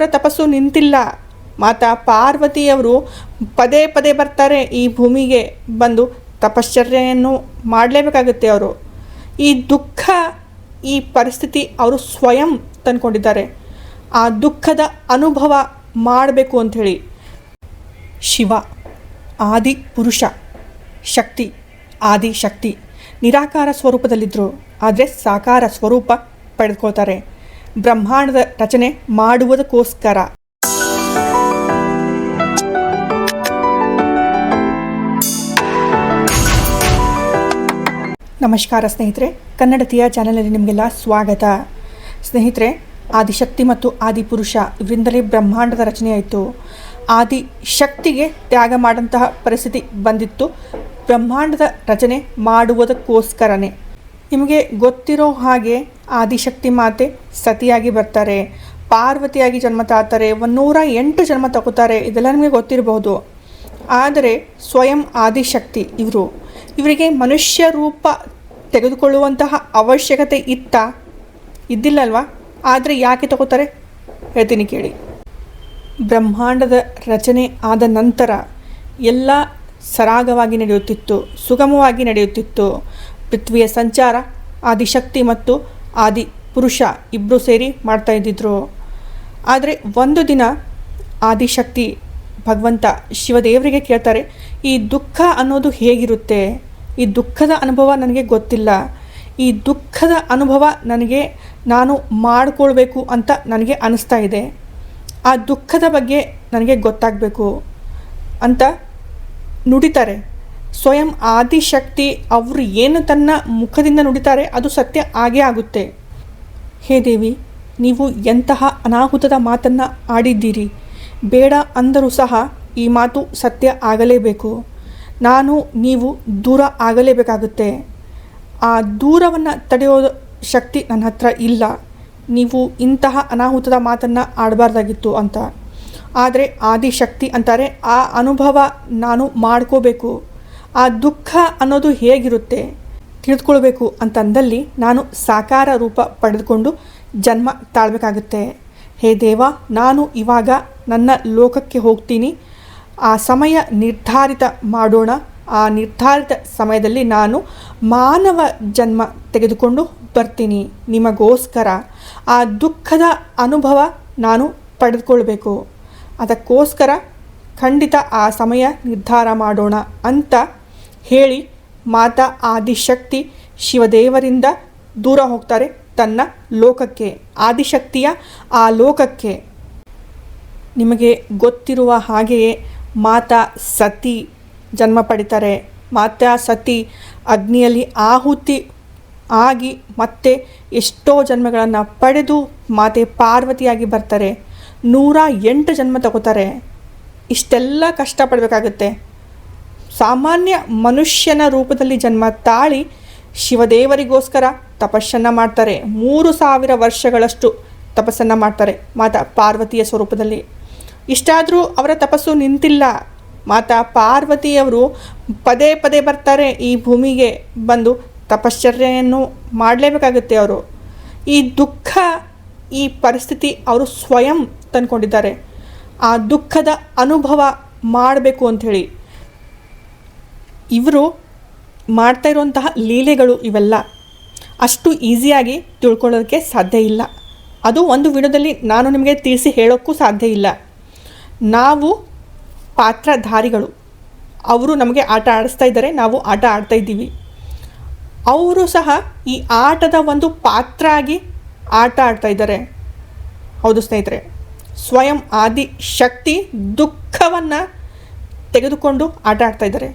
ಅವರ ತಪಸ್ಸು ನಿಂತಿಲ್ಲ. ಮಾತಾ ಪಾರ್ವತಿಯವರು ಪದೇ ಪದೇ ಬರ್ತಾರೆ ಈ ಭೂಮಿಗೆ ಬಂದು ತಪಶ್ಚರ್ಯೆಯನ್ನು ಮಾಡಲೇಬೇಕಾಗುತ್ತೆ ಅವರು. ಈ ದುಃಖ, ಈ ಪರಿಸ್ಥಿತಿ ಅವರು ಸ್ವಯಂ ತಂದ್ಕೊಂಡಿದ್ದಾರೆ. ಆ ದುಃಖದ ಅನುಭವ ಮಾಡಬೇಕು ಅಂಥೇಳಿ. ಶಿವ, ಆದಿ ಪುರುಷ, ಶಕ್ತಿ, ಆದಿ ಶಕ್ತಿ ನಿರಾಕಾರ ಸ್ವರೂಪದಲ್ಲಿದ್ದರು. ಆದರೆ ಸಾಕಾರ ಸ್ವರೂಪ ಪಡೆದುಕೊಳ್ತಾರೆ. ಬ್ರಹ್ಮಾಂಡದ ರಚನೆ ಮಾಡುವುದಕ್ಕೋಸ್ಕರ. ನಮಸ್ಕಾರ ಸ್ನೇಹಿತರೆ, ಕನ್ನಡತಿಯ ಚಾನಲಲ್ಲಿ ನಿಮಗೆಲ್ಲ ಸ್ವಾಗತ. ಸ್ನೇಹಿತರೆ, ಆದಿಶಕ್ತಿ ಮತ್ತು ಆದಿಪುರುಷ ಇವರಿಂದಲೇ ಬ್ರಹ್ಮಾಂಡದ ರಚನೆಯಾಯಿತು ಆಯಿತು. ಆದಿ ಶಕ್ತಿಗೆ ತ್ಯಾಗ ಮಾಡಂತಹ ಪರಿಸ್ಥಿತಿ ಬಂದಿತ್ತು. ಬ್ರಹ್ಮಾಂಡದ ರಚನೆ ಮಾಡುವುದಕ್ಕೋಸ್ಕರನೇ. ನಿಮಗೆ ಗೊತ್ತಿರೋ ಹಾಗೆ ಆದಿಶಕ್ತಿ ಮಾತೆ ಸತಿಯಾಗಿ ಬರ್ತಾರೆ. ಪಾರ್ವತಿಯಾಗಿ ಜನ್ಮ ತಾಳ್ತಾರೆ. ನೂರ ಎಂಟು ಜನ್ಮ ತಗೋತಾರೆ ಇದೆಲ್ಲ ನಿಮಗೆ ಗೊತ್ತಿರಬಹುದು. ಆದರೆ ಸ್ವಯಂ ಆದಿಶಕ್ತಿ ಇವರು. ಇವರಿಗೆ ಮನುಷ್ಯ ರೂಪ ತೆಗೆದುಕೊಳ್ಳುವಂತಹ ಅವಶ್ಯಕತೆ ಇತ್ತ? ಇದ್ದಿಲ್ಲಲ್ವಾ? ಆದರೆ ಯಾಕೆ ತಗೋತಾರೆ ಹೇಳ್ತೀನಿ ಕೇಳಿ. ಬ್ರಹ್ಮಾಂಡದ ರಚನೆ ಆದ ನಂತರ ಎಲ್ಲ ಸರಾಗವಾಗಿ ನಡೆಯುತ್ತಿತ್ತು. ಸುಗಮವಾಗಿ ನಡೆಯುತ್ತಿತ್ತು. ಪೃಥ್ವಿಯ ಸಂಚಾರ, ಆದಿಶಕ್ತಿ ಮತ್ತು ಆದಿ ಪುರುಷ ಇಬ್ಬರು ಸೇರಿ ಮಾಡ್ತಾ ಇದ್ದಿದ್ರು. ಆದರೆ ಒಂದು ದಿನ ಆದಿಶಕ್ತಿ ಭಗವಂತ ಶಿವದೇವರಿಗೆ ಕೇಳ್ತಾರೆ, ಈ ದುಃಖ ಅನ್ನೋದು ಹೇಗಿರುತ್ತೆ? ಈ ದುಃಖದ ಅನುಭವ ನನಗೆ ಗೊತ್ತಿಲ್ಲ. ಈ ದುಃಖದ ಅನುಭವ ನನಗೆ ನಾನು ಮಾಡಿಕೊಳ್ಬೇಕು ಅಂತ ನನಗೆ ಅನಿಸ್ತಾ ಇದೆ. ಆ ದುಃಖದ ಬಗ್ಗೆ ನನಗೆ ಗೊತ್ತಾಗಬೇಕು ಅಂತ ನುಡಿತಾರೆ. ಸ್ವಯಂ ಆದಿಶಕ್ತಿ ಅವರು ಏನು ತನ್ನ ಮುಖದಿಂದ ನುಡಿತಾರೆ, ಅದು ಸತ್ಯ ಆಗೇ ಆಗುತ್ತೆ. ಹೇ ದೇವಿ, ನೀವು ಎಂತಹ ಅನಾಹುತದ ಮಾತನ್ನು ಆಡಿದ್ದೀರಿ? ಬೇಡ ಅಂದರೂ ಸಹ ಈ ಮಾತು ಸತ್ಯ ಆಗಲೇಬೇಕು. ನಾನು, ನೀವು ದೂರ ಆಗಲೇಬೇಕಾಗುತ್ತೆ. ಆ ದೂರವನ್ನು ತಡೆಯೋ ಶಕ್ತಿ ನನ್ನ ಹತ್ರ ಇಲ್ಲ. ನೀವು ಇಂತಹ ಅನಾಹುತದ ಮಾತನ್ನು ಆಡಬಾರ್ದಾಗಿತ್ತು ಅಂತ. ಆದರೆ ಆದಿಶಕ್ತಿ ಅಂತಾರೆ, ಆ ಅನುಭವ ನಾನು ಮಾಡ್ಕೋಬೇಕು. ಆ ದುಃಖ ಅನ್ನೋದು ಹೇಗಿರುತ್ತೆ ತಿಳಿದುಕೊಳ್ಬೇಕು ಅಂತಂದಲ್ಲಿ ನಾನು ಸಾಕಾರ ರೂಪ ಪಡೆದುಕೊಂಡು ಜನ್ಮ ತಾಳ್ಬೇಕಾಗುತ್ತೆ. ಹೇ ದೇವ, ನಾನು ಇವಾಗ ನನ್ನ ಲೋಕಕ್ಕೆ ಹೋಗ್ತೀನಿ. ಆ ಸಮಯ ನಿರ್ಧಾರಿತ ಮಾಡೋಣ. ಆ ನಿರ್ಧಾರಿತ ಸಮಯದಲ್ಲಿ ನಾನು ಮಾನವ ಜನ್ಮ ತೆಗೆದುಕೊಂಡು ಬರ್ತೀನಿ. ನಿಮಗೋಸ್ಕರ ಆ ದುಃಖದ ಅನುಭವ ನಾನು ಪಡೆದುಕೊಳ್ಬೇಕು. ಅದಕ್ಕೋಸ್ಕರ ಖಂಡಿತ ಆ ಸಮಯ ನಿರ್ಧಾರ ಮಾಡೋಣ ಅಂತ ಹೇಳಿ ಮಾತಾ ಆದಿಶಕ್ತಿ ಶಿವದೇವರಿಂದ ದೂರ ಹೋಗ್ತಾರೆ ತನ್ನ ಲೋಕಕ್ಕೆ. ಆದಿಶಕ್ತಿಯ ಆ ಲೋಕಕ್ಕೆ. ನಿಮಗೆ ಗೊತ್ತಿರುವ ಹಾಗೆಯೇ ಮಾತಾ ಸತಿ ಜನ್ಮ ಪಡಿತಾರೆ. ಮಾತಾ ಸತಿ ಅಗ್ನಿಯಲ್ಲಿ ಆಹುತಿ ಆಗಿ ಮತ್ತೆ ಎಷ್ಟೋ ಜನ್ಮಗಳನ್ನು ಪಡೆದು ಮಾತೆ ಪಾರ್ವತಿಯಾಗಿ ಬರ್ತಾರೆ. ನೂರ ಎಂಟು ಜನ್ಮ ತಗೋತಾರೆ. ಇಷ್ಟೆಲ್ಲ ಕಷ್ಟಪಡಬೇಕಾಗುತ್ತೆ. ಸಾಮಾನ್ಯ ಮನುಷ್ಯನ ರೂಪದಲ್ಲಿ ಜನ್ಮ ತಾಳಿ ಶಿವದೇವರಿಗೋಸ್ಕರ ತಪಸ್ಸನ್ನು ಮಾಡ್ತಾರೆ. ಮೂರು ಸಾವಿರ ವರ್ಷಗಳಷ್ಟು ತಪಸ್ಸನ್ನು ಮಾಡ್ತಾರೆ ಮಾತಾ ಪಾರ್ವತಿಯ ಸ್ವರೂಪದಲ್ಲಿ. ಇಷ್ಟಾದರೂ ಅವರ ತಪಸ್ಸು ನಿಂತಿಲ್ಲ. ಮಾತಾ ಪಾರ್ವತಿಯವರು ಪದೇ ಪದೇ ಬರ್ತಾರೆ ಈ ಭೂಮಿಗೆ ಬಂದು ತಪಶ್ಚರ್ಯೆಯನ್ನು ಮಾಡಲೇಬೇಕಾಗುತ್ತೆ ಅವರು. ಈ ದುಃಖ, ಈ ಪರಿಸ್ಥಿತಿ ಅವರು ಸ್ವಯಂ ತಂದ್ಕೊಂಡಿದ್ದಾರೆ. ಆ ದುಃಖದ ಅನುಭವ ಮಾಡಬೇಕು ಅಂಥೇಳಿ. ಇವರು ಮಾಡ್ತಾ ಇರುವಂತಹ ಲೀಲೆಗಳು ಇವೆಲ್ಲ ಅಷ್ಟು ಈಸಿಯಾಗಿ ತಿಳ್ಕೊಳ್ಳೋದಕ್ಕೆ ಸಾಧ್ಯ ಇಲ್ಲ. ಅದು ಒಂದು ವಿಡಿಯೋದಲ್ಲಿ ನಾನು ನಿಮಗೆ ತಿಳಿಸಿ ಹೇಳೋಕ್ಕೂ ಸಾಧ್ಯ ಇಲ್ಲ. ನಾವು ಪಾತ್ರಧಾರಿಗಳು. ಅವರು ನಮಗೆ ಆಟ ಆಡಿಸ್ತಾ ಇದ್ದಾರೆ, ನಾವು ಆಟ ಆಡ್ತಾ ಇದ್ದೀವಿ. ಅವರು ಸಹ ಈ ಆಟದ ಒಂದು ಪಾತ್ರ ಆಗಿ ಆಟ ಆಡ್ತಾ ಇದ್ದಾರೆ. ಹೌದು ಸ್ನೇಹಿತರೆ, ಸ್ವಯಂ ಆದಿ ಶಕ್ತಿ ದುಃಖವನ್ನು ತೆಗೆದುಕೊಂಡು ಆಟ ಆಡ್ತಾ ಇದ್ದಾರೆ.